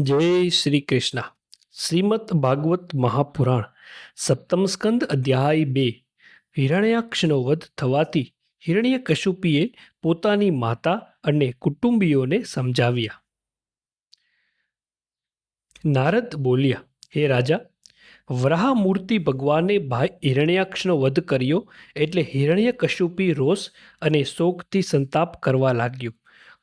જય શ્રી કૃષ્ણ. શ્રીમદ ભાગવત મહાપુરાણ, સપ્તમ સ્કંદ અધ્યાય બે. હિરણ્યાક્ષનો વધ થવાથી હિરણ્યકશુપીએ પોતાની માતા અને કુટુંબીઓને સમજાવ્યા. નારદ બોલ્યા, હે રાજા, વરાહમૂર્તિ ભગવાને ભાઈ હિરણ્યાક્ષનો વધ કર્યો એટલે હિરણ્યકશુપી રોષ અને શોકથી સંતાપ કરવા લાગ્યો.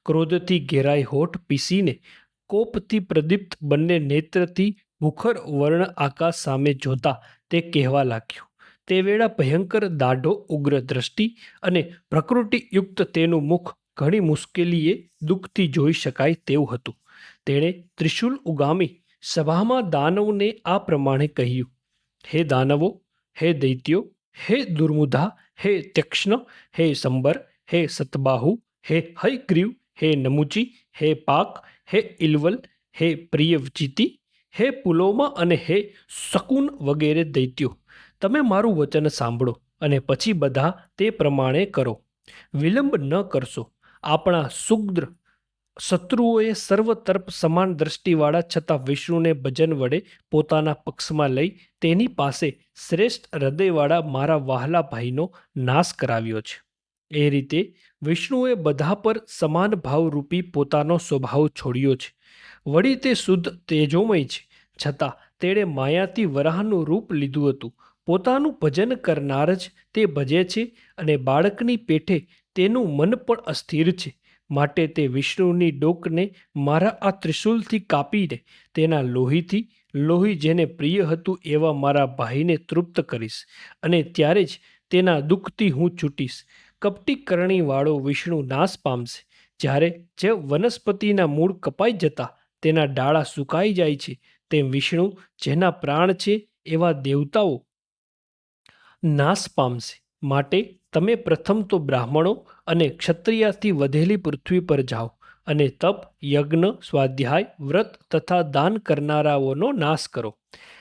ક્રોધથી ઘેરાઈ હોઠ પીસીને કોપથી પ્રદીપ્ત બંને નેત્રથી મુખર વર્ણ આકાશ સામે જોતા તે કહેવા લાગ્યો. તે વેળા ભયંકર દાઢો ઉગ્ર દ્રષ્ટિ અને પ્રકૃતિયુક્ત તેનું મુખ ઘણી મુશ્કેલીએ દુઃખથી જોઈ શકાય તેવું હતું. તેણે ત્રિશુલ ઉગામી સભામાં દાનવને આ પ્રમાણે કહ્યું, હે દાનવો, હે દૈત્યો, હે દુર્મુધા, હે ત્યક્ષ્ણ હે સંબર, હે સતબાહુ, હે હયગ્રીવ, હે નમુચી, હે પાક હે ઇલવલ હે પ્રિયવજીતી હે પુલોમા અને હે શકુન વગેરે દૈત્યો. તમે મારું વચન સાંભળો અને પછી બધા તે પ્રમાણે કરો. વિલંબ ન કરશો. આપણા સુગ્ર શત્રુઓએ સર્વતર્પ સમાન દ્રષ્ટિવાળા છતાં વિષ્ણુને ભજન વડે પોતાના પક્ષમાં લઈ તેની પાસે શ્રેષ્ઠ હૃદયવાળા મારા વહાલા ભાઈનો નાશ કરાવ્યો છે. એ રીતે વિષ્ણુએ બધા પર સમાન ભાવરૂપી પોતાનો સ્વભાવ છોડ્યો છે. વળી તે શુદ્ધ તેજોમય છે. છતાં તેણે માયાથી વરાહનું રૂપ લીધું હતું. પોતાનું ભજન કરનાર જ તે ભજે છે અને બાળકની પેઠે તેનું મન પણ અસ્થિર છે. માટે તે વિષ્ણુની ડોકને મારા આ ત્રિશુલથી કાપીને તેના લોહીથી, લોહી જેને પ્રિય હતું એવા મારા ભાઈને તૃપ્ત કરીશ અને ત્યારે જ તેના દુઃખથી હું છૂટીશ. કપટીકરણીવાળો વિષ્ણુ નાશ પામશે. જ્યારે જે વનસ્પતિના મૂળ કપાઈ જતા તેના ડાળા સુકાઈ જાય છે, તેમ વિષ્ણુ જેના પ્રાણ છે એવા દેવતાઓ નાશ પામશે. માટે તમે પ્રથમ તો બ્રાહ્મણો અને ક્ષત્રિયાથી વધેલી પૃથ્વી પર જાઓ. અને તપ, યજ્ઞ, સ્વાધ્યાય, વ્રત તથા દાન કરનારાઓનો નાશ કરો.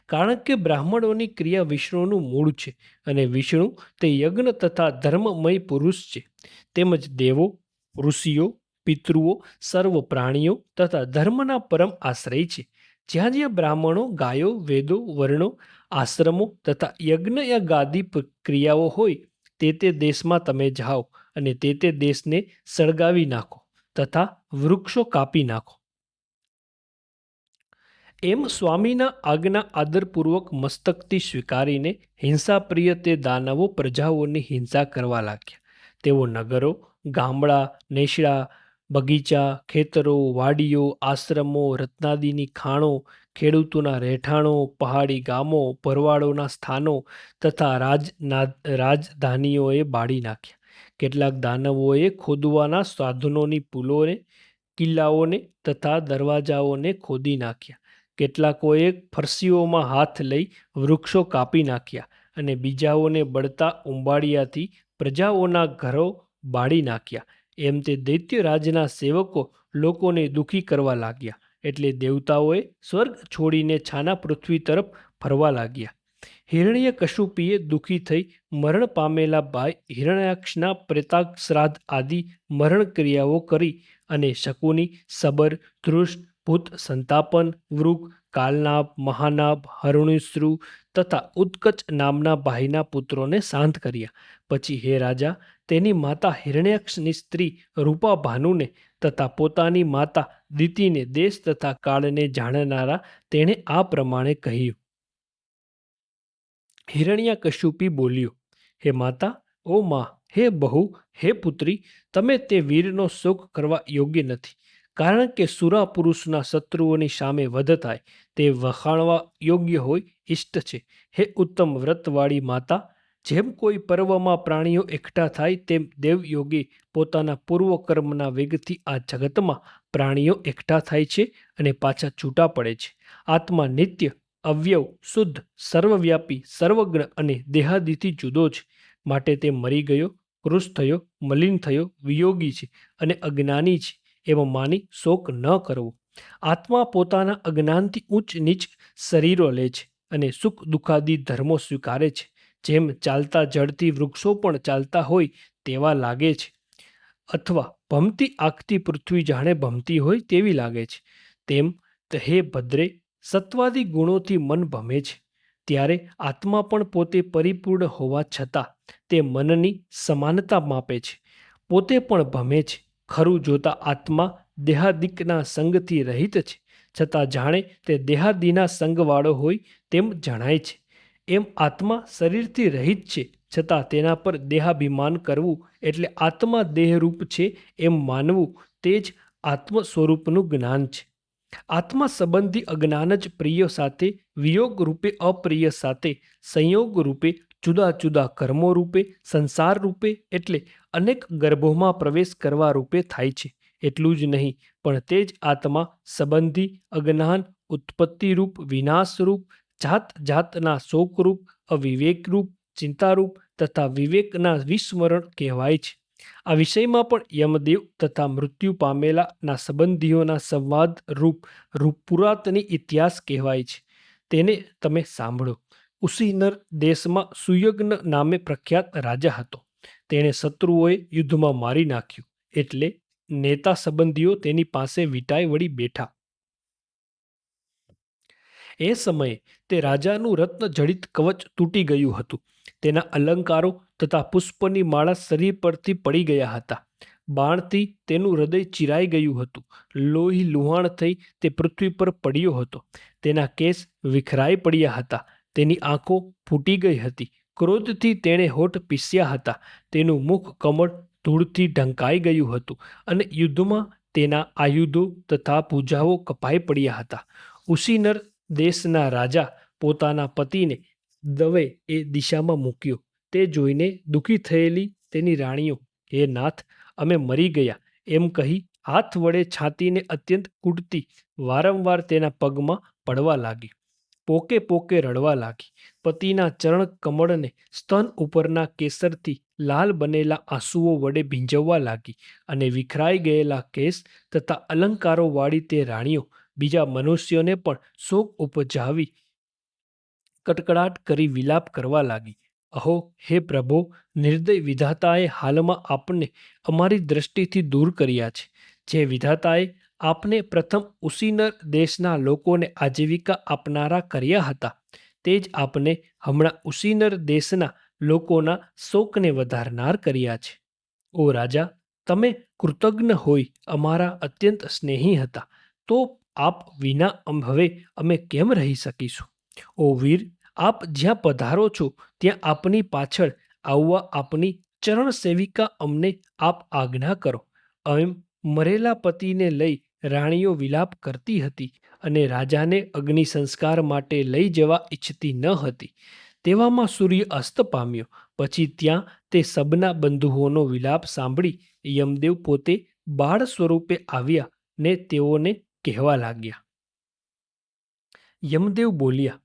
કારણ કે બ્રાહ્મણોની ક્રિયા વિષ્ણુનું મૂળ છે અને વિષ્ણુ તે યજ્ઞ તથા ધર્મમય પુરુષ છે. તેમજ દેવો, ઋષિઓ, પિતૃઓ, સર્વ પ્રાણીઓ તથા ધર્મના પરમ આશ્રય છે. જ્યાં જ્યાં બ્રાહ્મણો ગાયો, વેદો, વર્ણો, આશ્રમો તથા યજ્ઞ યાગાદી ક્રિયાઓ હોય તે તે દેશમાં તમે જાઓ અને તે તે દેશને સળગાવી નાખો. તથા વૃક્ષો કાપી નાખો. એમ સ્વામીના આજ્ઞા આદરપૂર્વક મસ્તકથી સ્વીકારીને હિંસાપ્રિય તે દાનવો પ્રજાઓની હિંસા કરવા લાગ્યા. તેઓ નગરો, ગામડા નેસડા બગીચા, ખેતરો, વાડીઓ, આશ્રમો, રત્નાદિની ખાણો, ખેડૂતોના રહેઠાણો, પહાડી ગામો પરવાળોના સ્થાનો તથા રાજ રાજધાનીઓએ બાળી નાખ્યા. કેટલાક દાનવોએ ખોદવાના સાધનોની પુલોને, કિલ્લાઓને તથા દરવાજાઓને ખોદી નાખ્યા. કેટલાકોએ ફરસીઓમાં હાથ લઈ વૃક્ષો કાપી નાખ્યા અને બીજાઓને બળતા ઉંબાડિયાથી પ્રજાઓના ઘરો બાળી નાખ્યા. એમ તે દૈત્યરાજના સેવકો લોકોને દુઃખી કરવા લાગ્યા. એટલે દેવતાઓએ સ્વર્ગ છોડીને છાના પૃથ્વી તરફ ફરવા લાગ્યા. હિરણ્ય કશુપીએ દુઃખી થઈ મરણ પામેલા ભાઈ હિરણ્યાક્ષના પ્રેતાક શ્રાદ્ધ આદિ મરણ ક્રિયાઓ કરી અને શકુની સબર ધૃષ્ટ ભૂત, સંતાપન વૃક કાલનાભ, મહાનાભ હરુણિશ્રુ તથા ઉત્કચ નામના ભાઈના પુત્રોને શાંત કર્યા. પછી હે રાજા, તેની માતા હિરણ્યાક્ષની સ્ત્રી રૂપા ભાનુને તથા પોતાની માતા દિતિને દેશ તથા કાળને જાણનારા તેણે આ પ્રમાણે કહ્યું. હિરણ્યા કશુપી બોલ્યો, હે માતા, ઓ માં, હે બહુ, હે પુત્રી, તમે તે વીરનો શોક કરવા યોગ્ય નથી. કારણ કે સુરા પુરુષના શત્રુઓની સામે વધ થાય, તે વખાણવા યોગ્ય હોય ઇષ્ટ છે. હે ઉત્તમ વ્રતવાળી માતા, જેમ કોઈ પર્વમાં પ્રાણીઓ એકઠા થાય, તેમ દેવયોગી પોતાના પૂર્વકર્મના વેગથી આ જગતમાં પ્રાણીઓ એકઠા થાય છે અને પાછા છૂટા પડે છે. આત્મા નિત્ય અવયવ શુદ્ધ, સર્વવ્યાપી સર્વજ્ઞ અને દેહાદિથી જુદો છે. માટે તે મરી ગયો કૃશ થયો, મલિન થયો, વિયોગી છે અને અજ્ઞાની છે. એમ માની શોક ન કરવો. આત્મા પોતાના અજ્ઞાનથી ઉચ્ચ નીચ શરીરો લે છે અને સુખ દુઃખાદી ધર્મો સ્વીકારે છે. જેમ ચાલતા જળથી વૃક્ષો પણ ચાલતા હોય તેવા લાગે છે. અથવા ભમતી આખતી પૃથ્વી જાણે ભમતી હોય તેવી લાગે છે. તેમ હે ભદ્રે સત્વાદી ગુણોથી મન ભમે છે. ત્યારે આત્મા પણ પોતે પરિપૂર્ણ હોવા છતાં તે મનની સમાનતા માપે છે. પોતે પણ ભમે છે. ખરું જોતા આત્મા દેહાદિકના સંગથી રહિત છે. છતાં જાણે તે દેહાદિના સંગવાળો હોય તેમ જણાય છે. એમ આત્મા શરીરથી રહિત છે. છતાં તેના પર દેહાભિમાન કરવું એટલે આત્મા દેહરૂપ છે એમ માનવું તે જ આત્મ સ્વરૂપનું જ્ઞાન છે. આત્મા સંબંધી અજ્ઞાન જ પ્રિય સાથે વિયોગ રૂપે અપ્રિય સાથે સંયોગ રૂપે જુદા જુદા કર્મો રૂપે સંસાર રૂપે એટલે અનેક ગર્ભોમાં પ્રવેશ કરવા રૂપે થાય છે. એટલું જ નહીં, પણ તે જ આત્મા સંબંધી અજ્ઞાન, ઉત્પત્તિરૂપ, વિનાશરૂપ જાત જાતના શોકરૂપ, અવિવેકરૂપ, ચિંતારૂપ તથા વિવેકના વિસ્મરણ કહેવાય છે. આ વિષયમાં પણ યમદેવ તથા મૃત્યુ પામેલાના સંબંધીઓના સંવાદ રૂપ રૂપ પુરાતની ઇતિહાસ કહેવાય છે. તેને તમે સાંભળો. ઉસીનર દેશમાં સુયજ્ઞ નામે પ્રખ્યાત રાજા હતો. તેણે શત્રુઓએ યુદ્ધમાં મારી નાખ્યું, એટલે નેતા સંબંધીઓ તેની પાસે વિટાઈ વળી બેઠા. એ સમયે તે રાજાનું રત્ન જડિત કવચ તૂટી ગયું હતું. તેના અલંકારો તથા પુષ્પની માળા શરીર પરથી પડી ગયા હતા. બાણથી તેનું હૃદય ચિરાઈ ગયું હતું. લોહી લુહાણ થઈ તે પૃથ્વી પર પડ્યો હતો. તેના કેસ વિખરાઈ પડ્યા હતા. તેની આંખો ફૂટી ગઈ હતી. ક્રોધથી તેણે હોઠ પીસ્યા હતા. તેનું મુખ કમળ ધૂળથી ઢંકાઈ ગયું હતું અને યુદ્ધમાં તેના આયુધો તથા પૂજાઓ કપાઈ પડ્યા હતા. ઉસીનર દેશના રાજા પોતાના પતિને દવે એ દિશામાં મૂક્યો. તે જોઈને દુઃખી થયેલી તેની રાણીઓ, હે નાથ, અમે મરી ગયા. એમ કહી હાથ વડે છાતીને અત્યંત કૂટતી વારંવાર તેના પગમાં પડવા લાગી. પોકે પોકે રડવા લાગી. પતિના ચરણ કમળને સ્તન ઉપરના કેસરથી લાલ બનેલા આંસુઓ વડે ભીંજવવા લાગી અને વિખરાઈ ગયેલા કેસ તથા અલંકારોવાળી તે રાણીઓ બીજા મનુષ્યોને પણ શોક ઉપજાવી કટકડાટ કરી વિલાપ કરવા લાગી. અહો, હે પ્રભો, નિર્દય વિધાતાએ હાલમાં આપને અમારી દ્રષ્ટિથી દૂર કર્યા છે. જે વિધાતાએ આપને પ્રથમ ઉસીનર દેશના લોકોને આજીવિકા આપનારા કર્યા હતા, તે જ આપને હમણાં ઉસીનર દેશના લોકોના શોકને વધારનાર કર્યા છે. ઓ રાજા, તમે કૃતજ્ઞ હોય અમારા અત્યંત સ્નેહી હતા, તો આપ વિના હવે અમે કેમ રહી શકીશું? ઓ વીર આપ જ્યાં પધારો છો, ત્યાં આપની પાછળ આવવા આપની ચરણ સેવિકા અમને આપ આજ્ઞા કરો. એમ મરેલા પતિને લઈ રાણીઓ વિલાપ કરતી હતી અને રાજાને અગ્નિ સંસ્કાર માટે લઈ જવા ઈચ્છતી ન હતી. તેવામાં સૂર્ય અસ્ત પામ્યો. પછી ત્યાં તે સબના બંધુઓનો વિલાપ સાંભળી યમદેવ પોતે બાળ સ્વરૂપે આવ્યા ને તેઓને કહેવા લાગ્યા. યમદેવ બોલ્યા,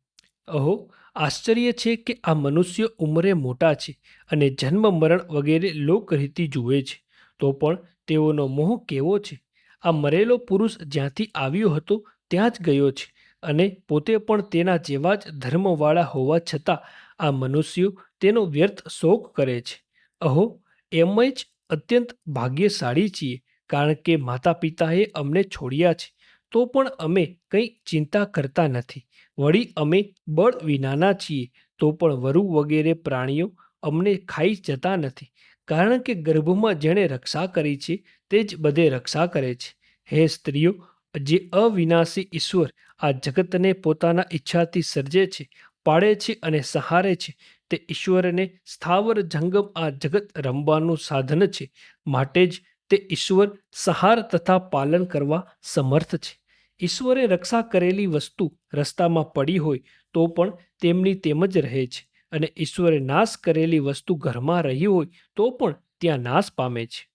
અહો આશ્ચર્ય છે કે આ મનુષ્ય ઉંમરે મોટા છે અને જન્મ, મરણ વગેરે લોકરીતિ જુએ છે. તો પણ તેઓનો મોહ કેવો છે? આ મરેલો પુરુષ જ્યાંથી આવ્યો હતો ત્યાં જ ગયો છે અને પોતે પણ તેના જેવા જ ધર્મવાળા હોવા છતાં આ મનુષ્યો તેનો વ્યર્થ શોક કરે છે. અહો એમ જ અત્યંત ભાગ્યશાળી છીએ કારણ કે માતા પિતાએ અમને છોડ્યા છે. તો પણ અમે કંઈ ચિંતા કરતા નથી. વળી અમે બળ વિનાના છીએ, તો પણ વરુ વગેરે પ્રાણીઓ અમને ખાઈ જતા નથી. કારણ કે ગર્ભમાં જેણે રક્ષા કરી છે, તે જ બધે રક્ષા કરે છે. હે સ્ત્રીઓ, જે અવિનાશી ઈશ્વર આ જગતને પોતાના ઈચ્છાથી સર્જે છે, પાડે છે અને સહારે છે, તે ઈશ્વરને સ્થાવર જંગમ આ જગત રમવાનું સાધન છે. માટે જ તે ઈશ્વર સહાર તથા પાલન કરવા સમર્થ છે. ઈશ્વરે રક્ષા કરેલી વસ્તુ રસ્તામાં પડી હોય તો પણ તેમની તેમ જ રહે છે અને ઈશ્વરે નાશ કરેલી વસ્તુ ઘરમાં રહી હોય તો પણ ત્યાં નાશ પામે છે.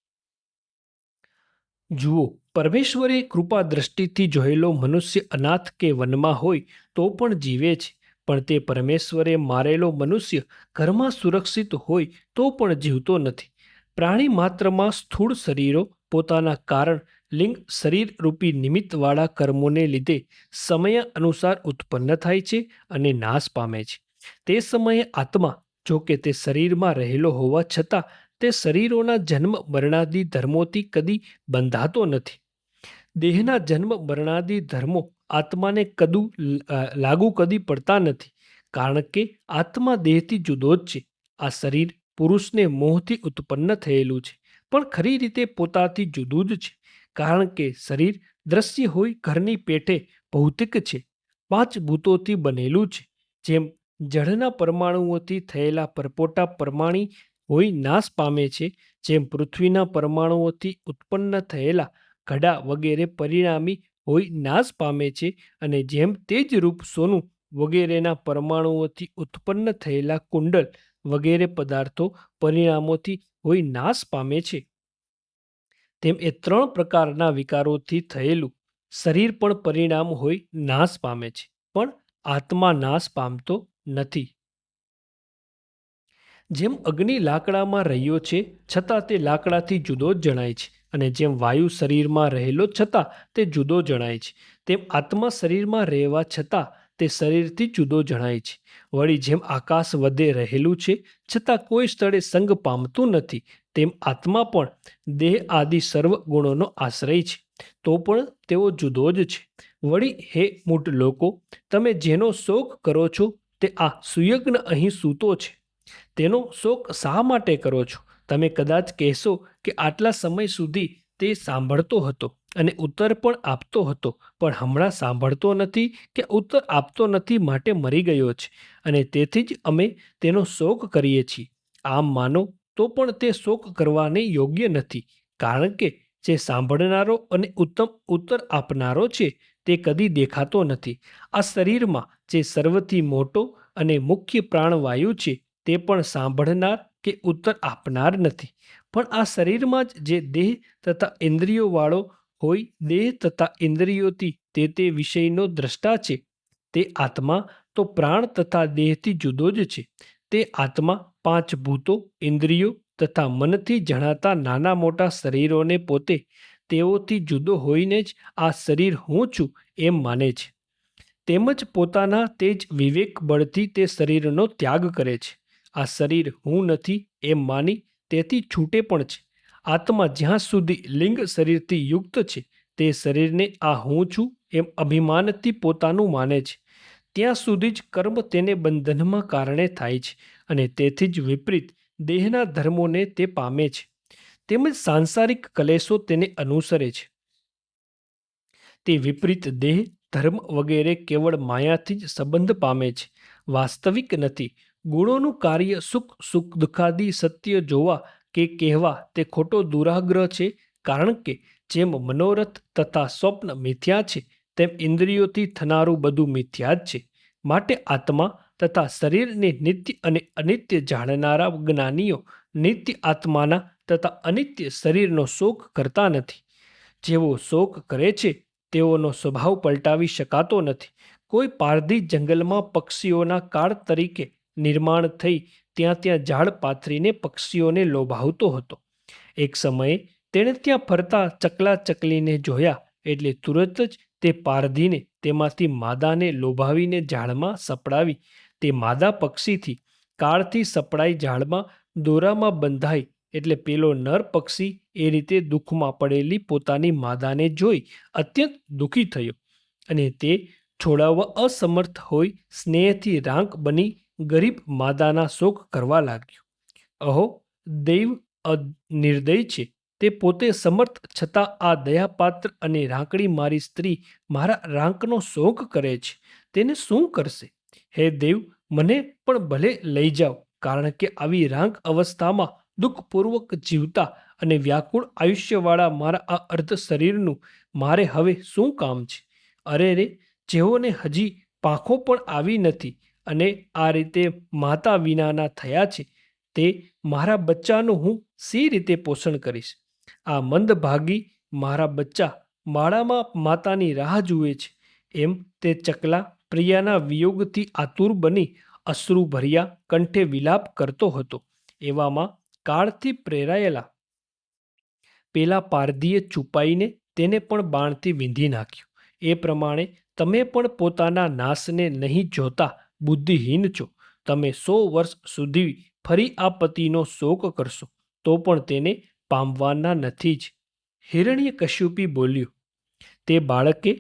જુઓ, પરમેશ્વરે કૃપા દ્રષ્ટિથી જોયેલો મનુષ્ય અનાથ કે વનમાં હોય તો પણ જીવે છે, પણ તે પરમેશ્વરે મારેલો મનુષ્ય ઘરમાં સુરક્ષિત હોય તો પણ જીવતો નથી. પ્રાણી માત્રમાં સ્થૂળ શરીરો પોતાના કારણ લિંગ શરીર રૂપી નિમિત્તવાળા કર્મોને લીધે સમય અનુસાર ઉત્પન્ન થાય છે અને નાશ પામે છે. તે સમયે આત્મા, જો કે તે શરીરમાં રહેલો હોવા છતાં, તે શરીરોના જન્મ મરણાદી ધર્મોથી કદી બંધાતો નથી. દેહના જન્મ મરણાદી ધર્મો આત્માને કદું લાગુ કદી પડતા નથી, કારણ કે આત્મા દેહથી જુદો જ છે. આ શરીર પુરુષને મોહથી ઉત્પન્ન થયેલું છે, પણ ખરી રીતે પોતાથી જુદું જ છે. કારણ કે શરીર દ્રશ્ય હોય ઘરની પેટે ભૌતિક છે. પાંચ ભૂતોથી બનેલું છે. જેમ જળના પરમાણુઓથી થયેલા પરપોટા પરમાણી હોય નાશ પામે છે. જેમ પૃથ્વીના પરમાણુઓથી ઉત્પન્ન થયેલા ઘડા વગેરે પરિણામી હોય નાશ પામે છે. અને જેમ તે જ રૂપ સોનું વગેરેના પરમાણુઓથી ઉત્પન્ન થયેલા કુંડલ વગેરે પદાર્થો પરિણામોથી હોય નાશ પામે છે. તેમ એ ત્રણ પ્રકારના વિકારોથી થયેલું શરીર પણ પરિણામ હોય નાશ પામે છે, પણ આત્મા નાશ પામતો નથી. જેમ અગ્નિ લાકડામાં રહ્યો છે, છતાં તે લાકડાથી જુદો જ જણાય છે અને જેમ વાયુ શરીરમાં રહેલો છતાં તે જુદો જણાય છે, તેમ આત્મા શરીરમાં રહેવા છતાં તે શરીરથી જુદો જણાય છે. વળી જેમ આકાશ વધે રહેલું છે, છતાં કોઈ સ્થળે સંગ પામતું નથી તેમ આત્મા પણ દેહ આદિ સર્વ ગુણોનો આશ્રય છે. તો પણ તેઓ જુદો જ છે. વળી, હે મૂઢ લોકો, તમે જેનો શોક કરો છો, તે આ સુયજ્ઞ અહીં સૂતો છે. તેનો શોક શા માટે કરો છો? તમે કદાચ કહેશો કે આટલા સમય સુધી તે સાંભળતો હતો અને ઉત્તર પણ આપતો હતો, પણ હમણાં સાંભળતો નથી કે ઉત્તર આપતો નથી માટે મરી ગયો છે. અને તેથી જ અમે તેનો શોક કરીએ છીએ. આમ માનો તો પણ તે શોક કરવાને યોગ્ય નથી. કારણ કે જે સાંભળનારો અને ઉત્તમ ઉત્તર આપનારો છે, તે કદી દેખાતો નથી. આ શરીરમાં જે સર્વથી મોટો અને મુખ્ય પ્રાણવાયુ છે, તે પણ સાંભળનાર કે ઉત્તર આપનાર નથી. પણ આ શરીરમાં જ જે દેહ તથા ઇન્દ્રિયોવાળો હોય, દેહ તથા ઇન્દ્રિયોથી તે તે વિષયનો દ્રષ્ટા છે. તે આત્મા તો પ્રાણ તથા દેહથી જુદો જ છે. તે આત્મા પાંચ ભૂતો, ઇન્દ્રિયો તથા મનથી જણાતા નાના મોટા શરીરોને પોતે તેઓથી જુદો હોઈને જ આ શરીર હું છું એમ માને છે. તેમજ પોતાના તે જ વિવેક બળથી તે શરીરનો ત્યાગ કરે છે. આ શરીર હું નથી એમ માની તેથી છૂટે પણ છે. આત્મા જ્યાં સુધી લિંગ શરીરથી યુક્ત છે તે શરીરને આ હું છું એમ અભિમાનથી પોતાનું માને છે. ત્યાં સુધી જ કર્મ તેને બંધનમાં કારણે થાય છે. અને તેથી જ વિપરીત, દેહના ધર્મોને તે પામે છે. તેમજ સાંસારિક કલેશો તેને અનુસરે છે. તે વિપરીત, દેહ, ધર્મ વગેરે કેવળ માયાથી જ સંબંધ પામે છે. વાસ્તવિક નથી. ગુણોનું કાર્ય સુખ સુખ દુઃખાદી, સત્ય જોવા કે કહેવા તે ખોટો દુરાગ્રહ છે, કારણ કે જેમ મનોરથ તથા સ્વપ્ન મિથ્યા છે, તેમ ઇન્દ્રિયોથી થનારું બધું મિથ્યા જ છે. માટે આત્મા તથા શરીરને નિત્ય અને અનિત્ય જાણનારા જ્ઞાનીઓ નિત્ય આત્માના તથા અનિત્ય શરીરનો શોક કરતા નથી. જેવો શોક કરે છે, તેઓનો સ્વભાવ પલટાવી શકાતો નથી. કોઈ પારધી જંગલમાં પક્ષીઓના કાળ તરીકે નિર્માણ થઈ ત્યાં ત્યાં ઝાડ પાથરીને પક્ષીઓને લોભાવતો હતો. એક સમયે તેણે ત્યાં ફરતા ચકલા ચકલીને જોયા એટલે તુરત જ તે પારધીને તેમાંથી માદાને લોભાવીને ઝાડમાં સપડાવી તે માદા પક્ષીથી કાળથી સપડાઈ ઝાડમાં દોરામાં બંધાઈ એટલે પેલો નર પક્ષી એ રીતે દુઃખમાં પડેલી પોતાની માદાને જોઈ અત્યંત દુઃખી થયો અને તે છોડાવવા અસમર્થ હોઈ સ્નેહથી રાંક બની ગરીબ માદાના શોક કરવા લાગ્યો. અહો, દૈવ નિર્દય છે. તે પોતે સમર્થ છતાં આ દયાપાત્ર અને રાંકડી મારી સ્ત્રી મારા રાંકનો શોક કરે છે. તેને શું કરશે? હે દેવ, મને પણ ભલે લઈ જાઓ, કારણ કે આવી રાંક અવસ્થામાં દુઃખપૂર્વક જીવતા અને વ્યાકુળ આયુષ્યવાળા મારા આ અર્ધ શરીરનું મારે હવે શું કામ છે? અરે રે, જેઓને હજી પાંખો પણ આવી નથી અને આ રીતે માતા વિનાના થયા છે, તે મારા બચ્ચાનું હું સી રીતે પોષણ કરીશ? આ મંદભાગી મારા બચ્ચા માળામાં માતાની રાહ જુએ છે. એમ તે ચકલા પ્રિયાના વિયોગથી આતુર બની અશ્રુ ભર્યા, કંઠે વિલાપ કરતો હતો. એવામાં કાળથી પ્રેરાયેલા પેલા પારધીએ છુપાઈને તેને પણ બાણથી વીંધી નાખ્યું. એ પ્રમાણે તમે પણ પોતાના નાશને નહીં જોતા બુદ્ધિહીન છો. તમે સો વર્ષ સુધી ફરી આ પતિનો શોક કરશો. તો પણ તેને પામવાના નથી જ. હિરણ્ય કશ્યુપી બોલ્યું, તે બાળકે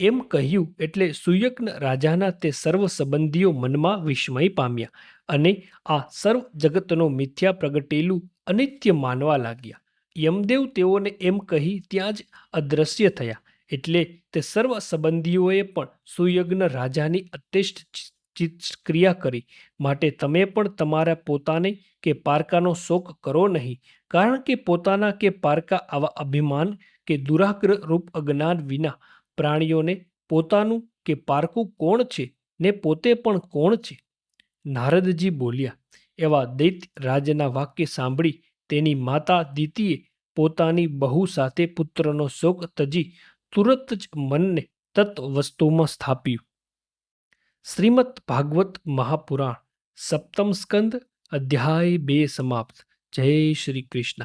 એમ કહ્યું એટલે સુયજ્ઞ રાજાના તે સર્વ સંબંધીઓ મનમાં વિસ્મય પામ્યા અને આ સર્વ જગતનો મિથ્યા પ્રગટેલું અનિત્ય માનવા લાગ્યા. યમદેવ તેઓને એમ કહી ત્યાં જ અદ્રશ્ય થયા એટલે તે સર્વ સંબંધીઓએ પણ સુયજ્ઞ રાજાની અત્યષ્ટ ક્રિયા કરી. માટે તમે પણ તમારા પોતાને કે પારકાનો શોક કરો નહીં, કારણ કે પોતાના કે પારકા આવા અભિમાન કે દુરાગ્રહ રૂપ અજ્ઞાન વિના પ્રાણીઓને પોતાનું કે પારકું કોણ છે ને પોતે પણ કોણ છે? નારદજી બોલ્યા, એવા દૈત્ય રાજના વાક્ય સાંભળી તેની માતા દીતીએ પોતાની બહુ સાથે પુત્રનો શોક તજી તુરત જ મનને તત્વ વસ્તુમાં સ્થાપ્યું. શ્રીમદ ભાગવત મહાપુરાણ, સપ્તમ સ્કંદ, અધ્યાય બે સમાપ્ત. જય શ્રી કૃષ્ણ.